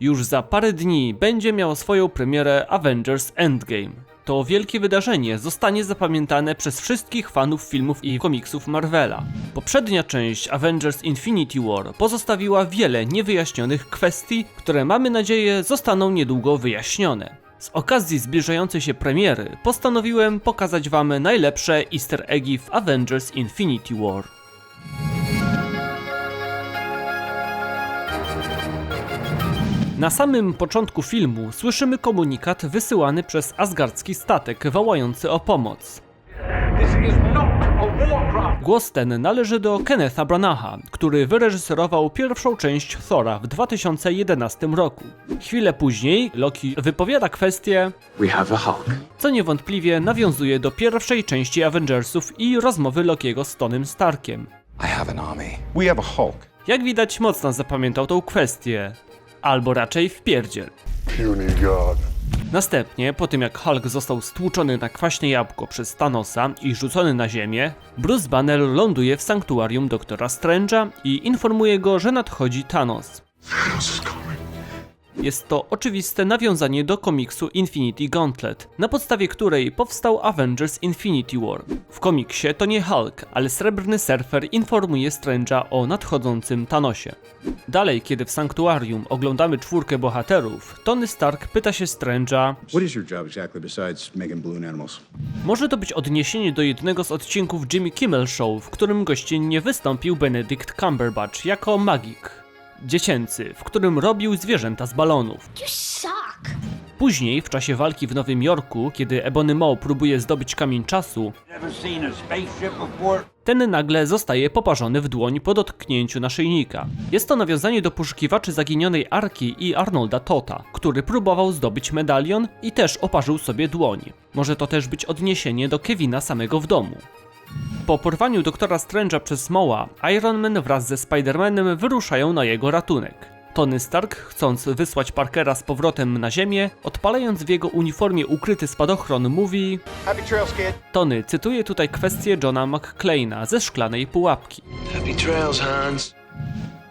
Już za parę dni będzie miało swoją premierę Avengers Endgame. To wielkie wydarzenie zostanie zapamiętane przez wszystkich fanów filmów i komiksów Marvela. Poprzednia część Avengers Infinity War pozostawiła wiele niewyjaśnionych kwestii, które mamy nadzieję zostaną niedługo wyjaśnione. Z okazji zbliżającej się premiery postanowiłem pokazać Wam najlepsze easter eggi w Avengers Infinity War. Na samym początku filmu słyszymy komunikat wysyłany przez asgardzki statek wołający o pomoc. Głos ten należy do Kennetha Branaha, który wyreżyserował pierwszą część Thora w 2011 roku. Chwilę później Loki wypowiada kwestię, We have a Hulk. co niewątpliwie nawiązuje do pierwszej części Avengersów i rozmowy Lokiego z Tonym Starkiem. I have an army. We have a Hulk. Jak widać, mocno zapamiętał tą kwestię. Albo raczej wpierdziel. puny god. Następnie, po tym jak Hulk został stłuczony na kwaśne jabłko przez Thanosa i rzucony na ziemię, Bruce Banner ląduje w sanktuarium doktora Strange'a i informuje go, że nadchodzi Thanos. Thanos. Jest to oczywiste nawiązanie do komiksu Infinity Gauntlet, na podstawie której powstał Avengers Infinity War. W komiksie to nie Hulk, ale srebrny surfer informuje Strange'a o nadchodzącym Thanosie. Dalej, kiedy w sanktuarium oglądamy czwórkę bohaterów, Tony Stark pyta się Strange'a, może to być odniesienie do jednego z odcinków Jimmy Kimmel Show, w którym gościnnie wystąpił Benedict Cumberbatch jako magik. Dziecięcy, w którym robił zwierzęta z balonów. You suck. Później, w czasie walki w Nowym Jorku, kiedy Ebony Maw próbuje zdobyć kamień czasu, ten nagle zostaje poparzony w dłoń po dotknięciu naszyjnika. Jest to nawiązanie do poszukiwaczy zaginionej Arki i Arnolda Tota, który próbował zdobyć medalion i też oparzył sobie dłoń. Może to też być odniesienie do Kevina samego w domu. Po porwaniu doktora Strange'a przez Moła, Iron Man wraz ze Spider-Manem wyruszają na jego ratunek. Tony Stark, chcąc wysłać Parkera z powrotem na ziemię, odpalając w jego uniformie ukryty spadochron, mówi Happy trails, kid. Tony cytuje tutaj kwestię Johna McClane'a ze Szklanej Pułapki. Happy trails, Hans.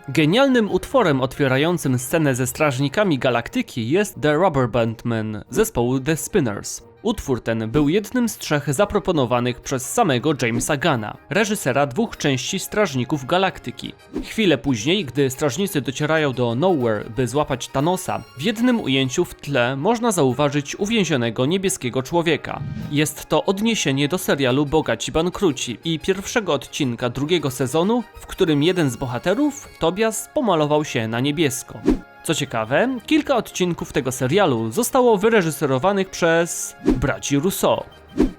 Genialnym utworem otwierającym scenę ze Strażnikami Galaktyki jest The Rubber Band Man zespołu The Spinners. Utwór ten był jednym z trzech zaproponowanych przez samego Jamesa Gana, reżysera dwóch części Strażników Galaktyki. Chwilę później, gdy strażnicy docierają do Nowhere, by złapać Thanosa, w jednym ujęciu w tle można zauważyć uwięzionego niebieskiego człowieka. Jest to odniesienie do serialu Bogaci Bankruci i pierwszego odcinka drugiego sezonu, w którym jeden z bohaterów, Tobias, pomalował się na niebiesko. Co ciekawe, kilka odcinków tego serialu zostało wyreżyserowanych przez braci Rousseau.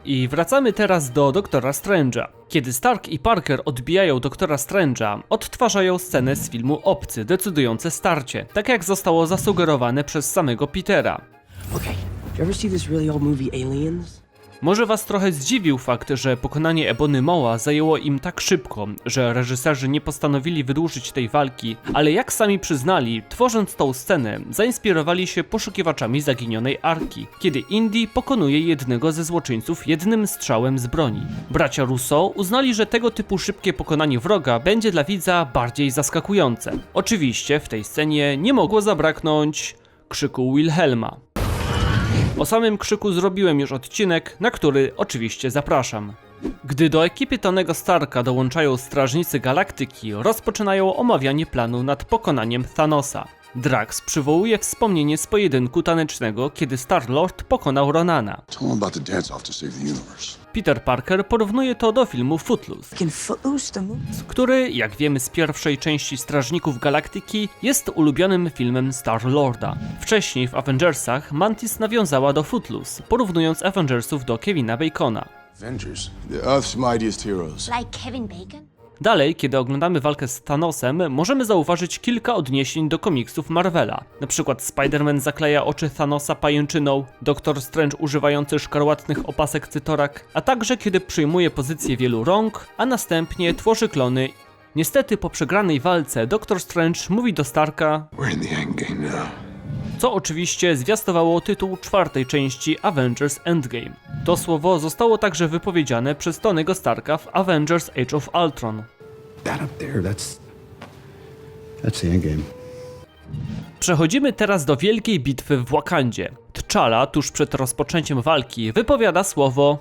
I wracamy teraz do Doktora Strange'a. Kiedy Stark i Parker odbijają Doktora Strange'a, odtwarzają scenę z filmu Obcy, decydujące starcie, tak jak zostało zasugerowane przez samego Petera. Okay, you ever see this really old movie Aliens? Może was trochę zdziwił fakt, że pokonanie Ebony Moła zajęło im tak szybko, że reżyserzy nie postanowili wydłużyć tej walki, ale jak sami przyznali, tworząc tą scenę, zainspirowali się poszukiwaczami zaginionej Arki, kiedy Indy pokonuje jednego ze złoczyńców jednym strzałem z broni. Bracia Rousseau uznali, że tego typu szybkie pokonanie wroga będzie dla widza bardziej zaskakujące. Oczywiście w tej scenie nie mogło zabraknąć krzyku Wilhelma. O samym krzyku zrobiłem już odcinek, na który oczywiście zapraszam. Gdy do ekipy Tonego Starka dołączają Strażnicy Galaktyki, rozpoczynają omawianie planu nad pokonaniem Thanosa. Drax przywołuje wspomnienie z pojedynku tanecznego, kiedy Star-Lord pokonał Ronana. Peter Parker porównuje to do filmu Footloose, który, jak wiemy z pierwszej części Strażników Galaktyki, jest ulubionym filmem Star-Lorda. Wcześniej w Avengersach Mantis nawiązała do Footloose, porównując Avengersów do Kevina Bacona. Avengers, the Earth's mightiest heroes. Like Kevin Bacon? Dalej, kiedy oglądamy walkę z Thanosem, możemy zauważyć kilka odniesień do komiksów Marvela. Na przykład Spider-Man zakleja oczy Thanosa pajęczyną, Doktor Strange używający szkarłatnych opasek cytorak, a także kiedy przyjmuje pozycję wielu rąk, a następnie tworzy klony. Niestety po przegranej walce Doktor Strange mówi do Starka, We're in the endgame now. Co oczywiście zwiastowało tytuł czwartej części Avengers Endgame. To słowo zostało także wypowiedziane przez Tonego Starka w Avengers Age of Ultron. That up there, that's. That's the end game. Przechodzimy teraz do wielkiej bitwy w Wakandzie. T'Challa tuż przed rozpoczęciem walki wypowiada słowo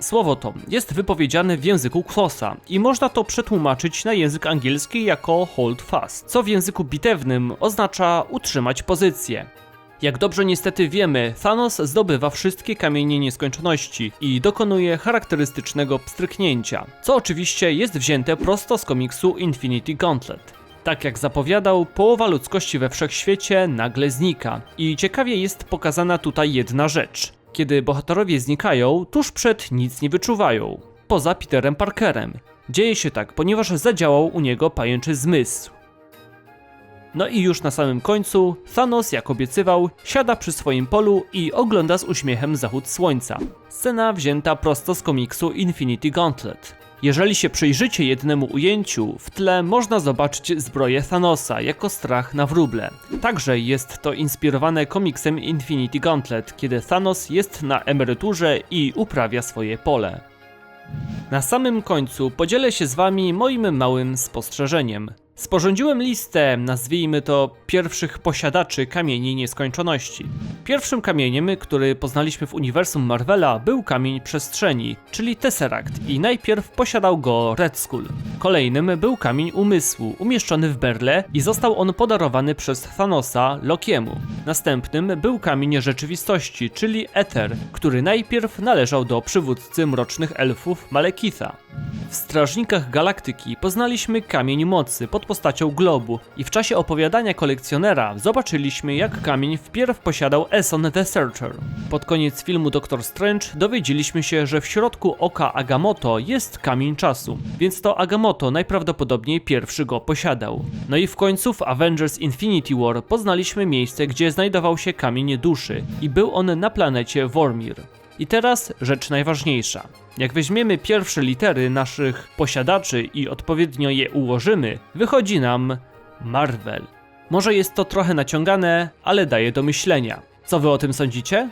Słowo to jest wypowiedziane w języku Xhosa i można to przetłumaczyć na język angielski jako hold fast, co w języku bitewnym oznacza utrzymać pozycję. Jak dobrze niestety wiemy, Thanos zdobywa wszystkie kamienie nieskończoności i dokonuje charakterystycznego pstryknięcia, co oczywiście jest wzięte prosto z komiksu Infinity Gauntlet. Tak jak zapowiadał, połowa ludzkości we wszechświecie nagle znika i ciekawie jest pokazana tutaj jedna rzecz. Kiedy bohaterowie znikają, tuż przed nic nie wyczuwają. Poza Peterem Parkerem. Dzieje się tak, ponieważ zadziałał u niego pajęczy zmysł. No i już na samym końcu, Thanos, jak obiecywał, siada przy swoim polu i ogląda z uśmiechem zachód słońca. Scena wzięta prosto z komiksu Infinity Gauntlet. Jeżeli się przyjrzycie jednemu ujęciu, w tle można zobaczyć zbroję Thanosa jako strach na wróble. Także jest to inspirowane komiksem Infinity Gauntlet, kiedy Thanos jest na emeryturze i uprawia swoje pole. Na samym końcu podzielę się z wami moim małym spostrzeżeniem. Sporządziłem listę, nazwijmy to, pierwszych posiadaczy kamieni nieskończoności. Pierwszym kamieniem, który poznaliśmy w uniwersum Marvela, był kamień przestrzeni, czyli Tesseract, i najpierw posiadał go Red Skull. Kolejnym był kamień umysłu, umieszczony w Berle i został on podarowany przez Thanosa Lokiemu. Następnym był kamień rzeczywistości, czyli Ether, który najpierw należał do przywódcy mrocznych elfów Malekitha. W Strażnikach Galaktyki poznaliśmy kamień mocy pod postacią globu i w czasie opowiadania kolekcjonera zobaczyliśmy jak kamień wpierw posiadał Eson the Searcher. Pod koniec filmu Doctor Strange dowiedzieliśmy się, że w środku oka Agamotto jest kamień czasu, więc to Agamotto najprawdopodobniej pierwszy go posiadał. No i w końcu w Avengers Infinity War poznaliśmy miejsce, gdzie znajdował się kamień duszy i był on na planecie Vormir. I teraz rzecz najważniejsza. Jak weźmiemy pierwsze litery naszych posiadaczy i odpowiednio je ułożymy, wychodzi nam Marvel. Może jest to trochę naciągane, ale daje do myślenia. Co wy o tym sądzicie?